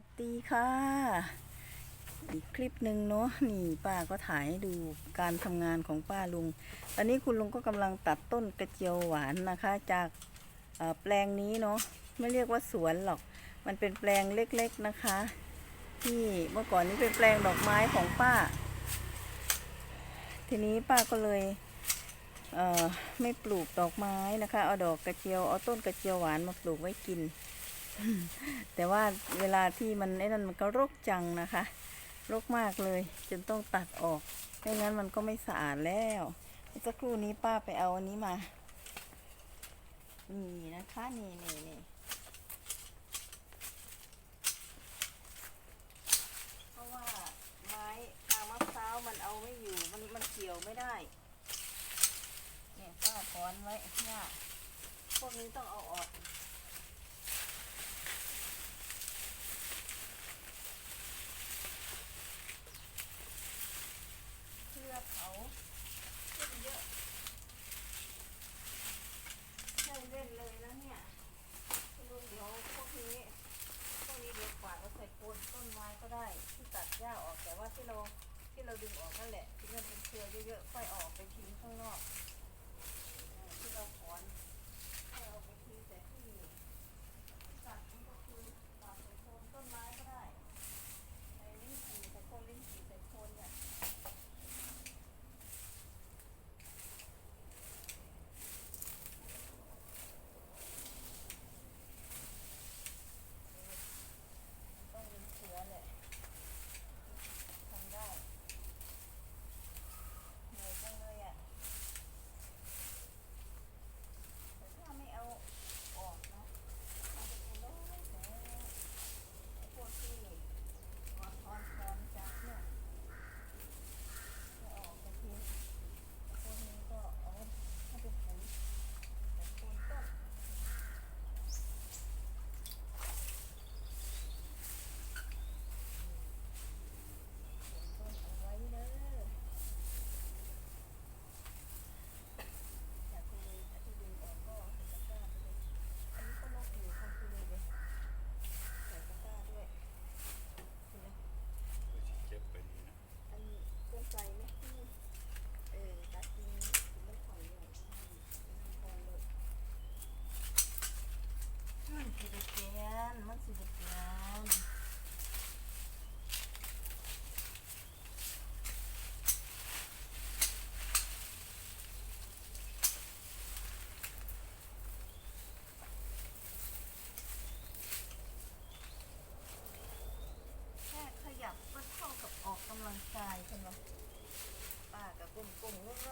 วัสดีค่ะ อีกคลิปหนึ่งเนาะนี่ป้าก็ถ่ายให้ดูการทำงานของป้าลุง ตอนนี้คุณลุงก็กำลังตัดต้นกระเจียวหวานนะคะ จากแปลงนี้เนาะไม่เรียกว่าสวนหรอก มันเป็นแปลงเล็กๆนะคะ ที่เมื่อก่อนนี้เป็นแปลงดอกไม้ของป้า ทีนี้ป้าก็เลยเไม่ปลูกดอกไม้นะคะ เอาดอกกระเจียวเอาต้นกระเจียวหวานมาปลูกไว้กิน แต่ว่าเวลาที่มันไอ้นั่นมันก็รกจังนะคะ รกมากเลย จนต้องตัดออกไม่งั้นมันก็ไม่สะอาดแล้วสักครู่นี้ป้าไปเอาอันนี้มา นี่นะคะนี่นี่นี่เพราะว่าไม้ทางมะพร้าวมันเอาไม่อยู่มันมันเกี่ยวไม่ได้เนี่ยป้าถอนไว้เนี่ยพวกนี้ต้องเอาออก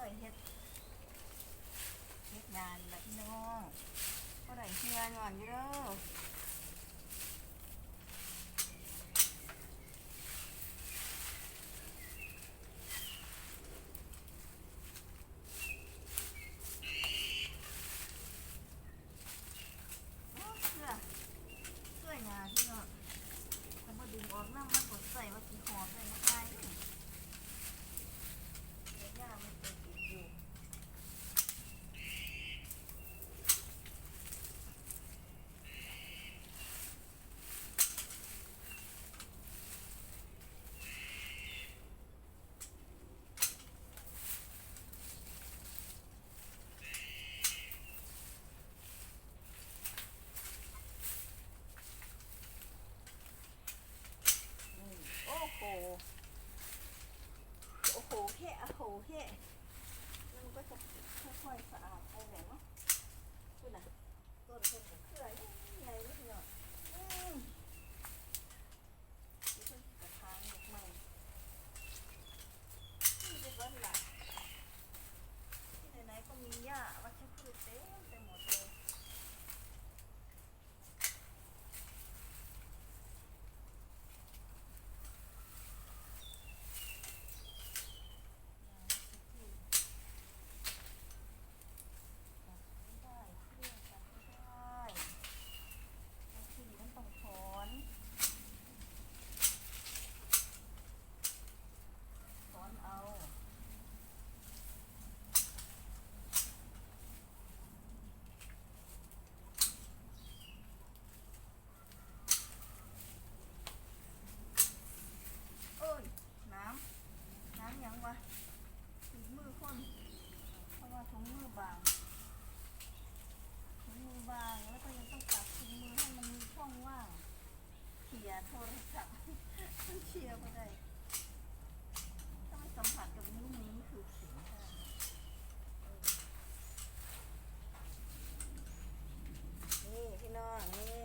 ยเฮ็ดเฮ็ดงานแบบพี่น้องก็ได้เชื่อหน่อยเด้อ มันเชียร์ก็ได้ถ้ามันสัมผัสกับนิ้วมือนี่คือเสียงได้นี่พี่น้องนี่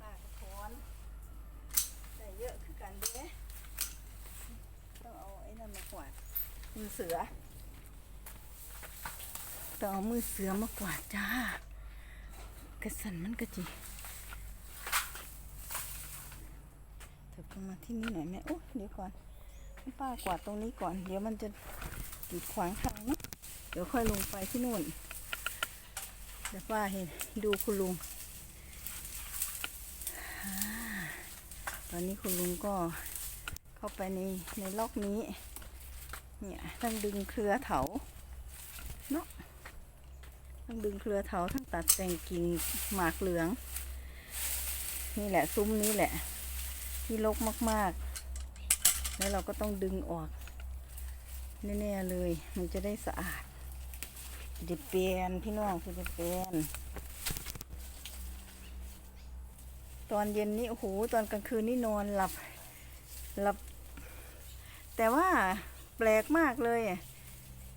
ปากกระถอนได้เยอะคือกันด้ต้องเอาไอ้นั่นมากวาดมือเสือต้องเอามือเสือมากวาดจ้ากระสันมันกระจี เถิบลง มาที่นี่หน่อยแม่โอ้เดี๋ยวก่อนป้ากวาดตรงนี้ก่อน เดี๋ยวมันจะกีดขวางทางเนอะเดี๋ยวค่อยลงไปที่นู่นเดี๋ยวป้าเห็นดูคุณลุงตอนนี้คุณลุงก็เข้าไปในในล็อกนี้ เนี่ยต้องดึงเครือเถาเนาะต้องดึงเครือเถาทั้งตัดแต่งกิ่งหมากเหลือง นี่แหละซุ้มนี้แหละ ที่รกมาก ๆ แล้วเราก็ต้องดึงออก แน่ๆเลย มันจะได้สะอาดจะเปลี่ยนพี่น้องจะเปลี่ยนตอนเย็นนี้โอ้โหตอนกลางคืนนี่นอนหลับหลับ แต่ว่าแปลกมากเลย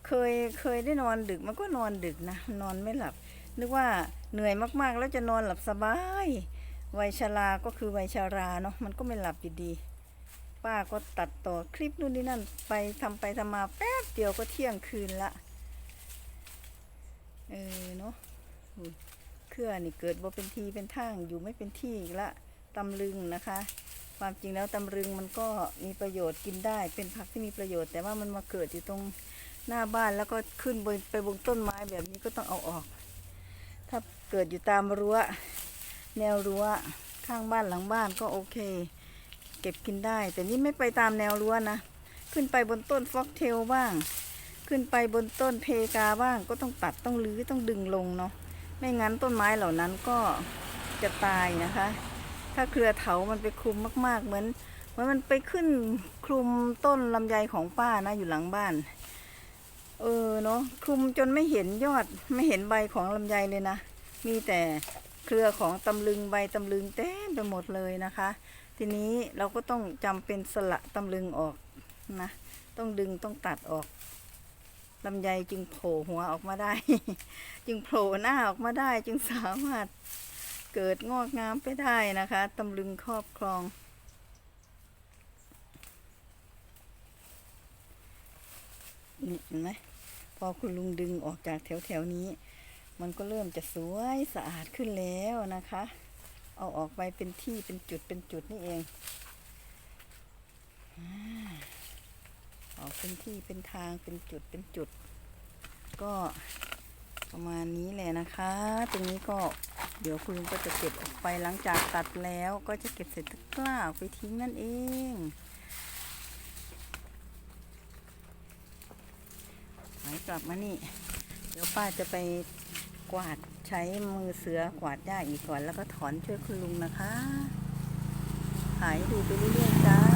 เคยเคยได้นอนดึกมันก็นอนดึกนะ นอนไม่หลับ นึกว่าเหนื่อยมากๆ แล้วจะนอนหลับสบาย วัยชราก็คือวัยชาราเนาะมันก็ไม่หลับอยู่ดี ป้าก็ตัดต่อคลิปนู่นนี่นั่น ไปทำไปทำมาแป๊บเดียวก็เที่ยงคืนละเออเนาะเครือนี่เกิดบ่เป็นทีเป็นทางอยู่ไม่เป็นที่อีกละตำลึงนะคะ ความจริงแล้วตำลึงมันก็มีประโยชน์กินได้ เป็นผักที่มีประโยชน์ แต่ว่ามันมาเกิดอยู่ตรงหน้าบ้านแล้วก็ขึ้นบนไปบนต้นไม้แบบนี้ก็ต้องเอาออก ถ้าเกิดอยู่ตามรั้ว แนวรั้วข้างบ้านหลังบ้านก็โอเค เก็บกินได้ แต่นี่ไม่ไปตามแนวรั้วนะ ขึ้นไปบนต้นฟอกเทลบ้าง ขึ้นไปบนต้นเพกาบ้าง ก็ต้องตัดต้องรื้อต้องดึงลงเนาะไม่งั้นต้นไม้เหล่านั้นก็จะตายนะคะ ถ้าเครือเถามันไปคลุมมาก ๆ เหมือนเหมือนมันไปขึ้นคลุมต้นลำไยของป้านะอยู่หลังบ้าน เออเนาะคลุมจนไม่เห็นยอดไม่เห็นใบของลำไยเลยนะ มีแต่ เครือของตำลึงใบตำลึงเต็มไปหมดเลยนะคะ ทีนี้เราก็ต้องจำเป็นสละตำลึงออกนะ ต้องดึงต้องตัดออกลำไยจึงโผล่หัวออกมาได้ จึงโผล่หน้าออกมาได้จึงสามารถเกิดงอกงามไปได้นะคะตำลึงครอบครอง นี่เห็นไหมพอคุณลุงดึงออกจากแถวแถวนี้ มันก็เริ่มจะสวยสะอาดขึ้นแล้วนะคะ เอาออกไปเป็นที่เป็นจุดเป็นจุดนี่เองอาอกเป็นที่เป็นทางเป็นจุดเป็นจุด ก็ประมาณนี้แหละนะคะ ตรงนี้ก็เดี๋ยวคุณลุงก็จะเก็บออกไปหลังจากตัดแล้วก็จะเก็บเสร็จตะกร้าออไปทิ้งนั่นเองไหนกลับมานี่ เดี๋ยวป้าจะไป กวาดใช้มือเสือกวาดหญ้าอีกก่อน แล้วก็ถอนช่วยคุณลุงนะคะ หายดูไปเรื่อยๆจ้า